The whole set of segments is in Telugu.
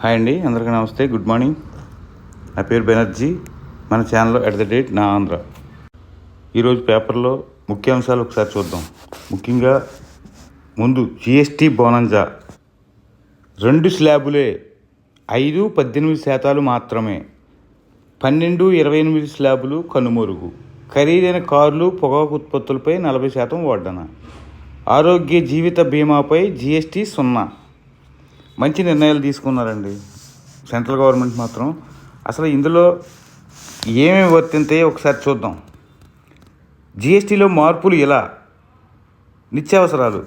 హాయ్ అండి అందరికీ నమస్తే గుడ్ మార్నింగ్. నా పేరు బెనర్జీ మన ఛానల్లో ఎట్ ద డేట్ నా ఆంధ్ర. ఈరోజు పేపర్లో ముఖ్యాంశాలు ఒకసారి చూద్దాం. ముఖ్యంగా ముందు జిఎస్టీ బోనంజా. రెండు స్లాబులే ఐదు పద్దెనిమిది శాతాలు మాత్రమే. పన్నెండు ఇరవై ఎనిమిది స్లాబులు కనుమరుగు. ఖరీదైన కార్లు పొగాకు ఉత్పత్తులపై నలభై శాతం వడ్డన. ఆరోగ్య జీవిత బీమాపై జిఎస్టీ సున్నా. మంచి నిర్ణయాలు తీసుకున్నారండి. సెంట్రల్ గవర్నమెంట్ మాత్రం. అసలు ఇందులో ఏమేమి వర్తింతాయో ఒకసారి చూద్దాం. జిఎస్టీలో మార్పులు ఇలా నిత్యావసరాలు.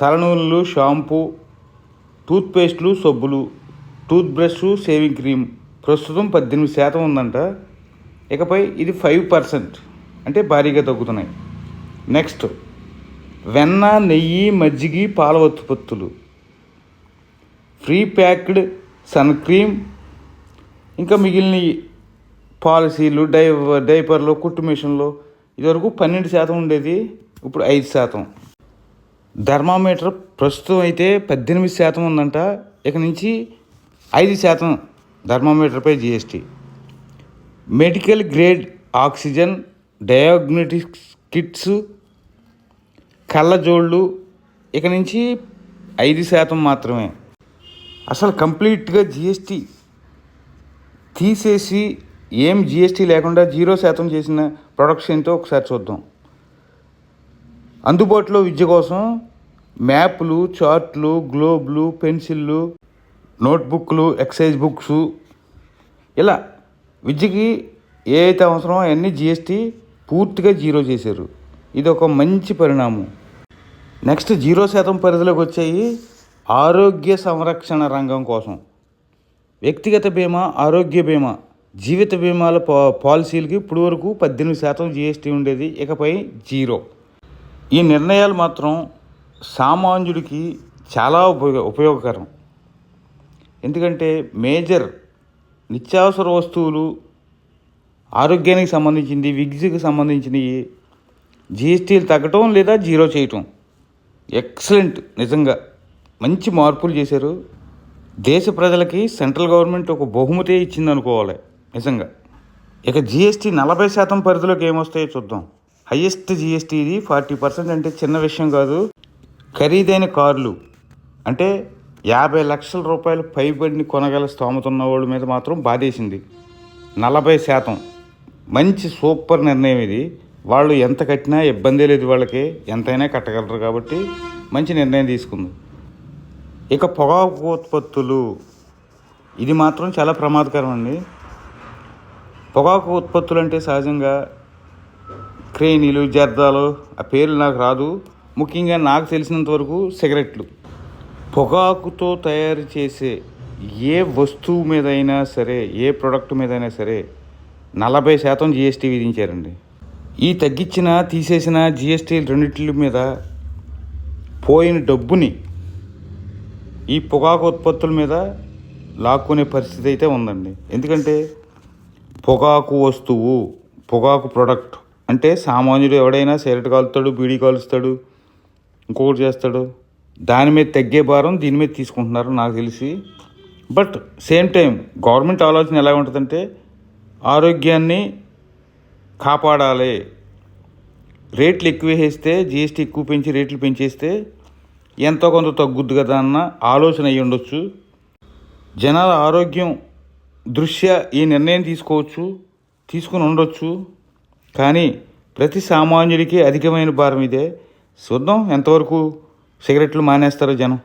తలనూనెలు షాంపూ టూత్పేస్ట్లు సబ్బులు టూత్ బ్రష్ షేవింగ్ క్రీమ్. ప్రస్తుతం పద్దెనిమిది శాతం ఉందంట. ఇకపై ఇది ఫైవ్ పర్సెంట్. అంటే భారీగా తగ్గుతున్నాయి. నెక్స్ట్. వెన్న నెయ్యి మజ్జిగి పాల ఉత్పత్తులు. Pre packed sun cream. ఇంకా మిగిలిన పాలసీలు డై డైపర్లు కుట్టు మిషన్లు ఇదివరకు పన్నెండు శాతం ఉండేది ఇప్పుడు ఐదు శాతం. థర్మామీటర్ ప్రస్తుతం అయితే పద్దెనిమిది శాతం ఉందంట. ఇక నుంచి ఐదు శాతం థర్మామీటర్పై GST medical grade oxygen diagnostics kits కళ్ళజోళ్ళు ఇక నుంచి ఐదు శాతం మాత్రమే. అసలు కంప్లీట్గా జిఎస్టీ తీసేసి ఏం జిఎస్టీ లేకుండా జీరో శాతం చేసిన ప్రొడక్ట్స్ ఏంటో ఒకసారి చూద్దాం. అందుబాటులో విద్య కోసం మ్యాప్లు చార్ట్లు గ్లోబ్లు పెన్సిళ్ళు నోట్బుక్లు ఎక్సైజ్ బుక్స్ ఇలా విద్యకి ఏ అయితే అవసరమో అవన్నీ జిఎస్టీ పూర్తిగా జీరో చేశారు. ఇది ఒక మంచి పరిణామం. నెక్స్ట్ జీరో శాతం పరిధిలోకి వచ్చాయి. ఆరోగ్య సంరక్షణ రంగం కోసం. వ్యక్తిగత బీమా ఆరోగ్య బీమా జీవిత బీమాల పా పాలసీలకి ఇప్పుడు వరకు పద్దెనిమిది శాతం జీఎస్టీ ఉండేది ఇకపై జీరో. ఈ నిర్ణయాలు మాత్రం సామాన్యుడికి చాలా ఉపయోగ ఉపయోగకరం. ఎందుకంటే మేజర్ నిత్యావసర వస్తువులు ఆరోగ్యానికి సంబంధించింది విద్యకు సంబంధించినవి జిఎస్టీలు తగ్గటం లేదా జీరో చేయటం. ఎక్సలెంట్ నిజంగా. మంచి మార్పులు చేశారు. దేశ ప్రజలకి సెంట్రల్ గవర్నమెంట్ ఒక బహుమతి ఇచ్చింది అనుకోవాలి నిజంగా. ఇక జిఎస్టీ నలభై శాతం పరిధిలోకి ఏమొస్తాయో చూద్దాం. హయ్యెస్ట్ జిఎస్టీ ఇది ఫార్టీ పర్సెంట్ అంటే చిన్న విషయం కాదు. ఖరీదైన కార్లు అంటే యాభై లక్షల రూపాయలు పైబడిని కొనగల స్తోమత ఉన్న వాళ్ళ మీద మాత్రం బాధేసింది. నలభై శాతం. మంచి సూపర్ నిర్ణయం ఇది. వాళ్ళు ఎంత కట్టినా ఇబ్బంది లేదు వాళ్ళకి. ఎంతైనా కట్టగలరు కాబట్టి మంచి నిర్ణయం తీసుకుంది. ఇక పొగాకు ఉత్పత్తులు ఇది మాత్రం చాలా ప్రమాదకరం అండి పొగాకు ఉత్పత్తులు అంటే సహజంగా క్రేనీలు జర్దాలు ఆ పేర్లు నాకు రాదు. ముఖ్యంగా నాకు తెలిసినంత వరకు సిగరెట్లు. పొగాకుతో తయారు చేసే ఏ వస్తువు మీదైనా సరే ఏ ప్రోడక్ట్ మీదైనా సరే నలభై శాతం జిఎస్టీ విధించారండి. ఈ తగ్గించిన తీసేసిన జిఎస్టీ రెండింటి మీద పోయిన డబ్బుని ఈ పొగాకు ఉత్పత్తుల మీద లాక్కునే పరిస్థితి అయితే ఉందండి. ఎందుకంటే పొగాకు వస్తువు పొగాకు ప్రొడక్ట్ అంటే సామాన్యుడు ఎవడైనా సిగరెట్ కాలుస్తాడు బీడీ కాలుస్తాడు ఇంకొకటి చేస్తాడు. దాని మీద తగ్గే భారం దీని మీద తీసుకుంటున్నారు నాకు తెలిసి. బట్ సేమ్ టైం గవర్నమెంట్ ఆలోచన ఎలా ఉంటుందంటే ఆరోగ్యాన్ని కాపాడాలి. రేట్లు ఎక్కువ వేస్తే జిఎస్టీ ఎక్కువ పెంచి రేట్లు పెంచేస్తే ఎంతో కొంత తగ్గుద్ది కదా అన్న ఆలోచన అయ్యి ఉండొచ్చు జనాల ఆరోగ్యం దృష్ట్యా ఈ నిర్ణయం తీసుకోవచ్చు తీసుకుని ఉండొచ్చు. కానీ ప్రతి సామాన్యుడికి అధికమైన భారం ఇదే. చూద్దాం ఎంతవరకు సిగరెట్లు మానేస్తారో జనం.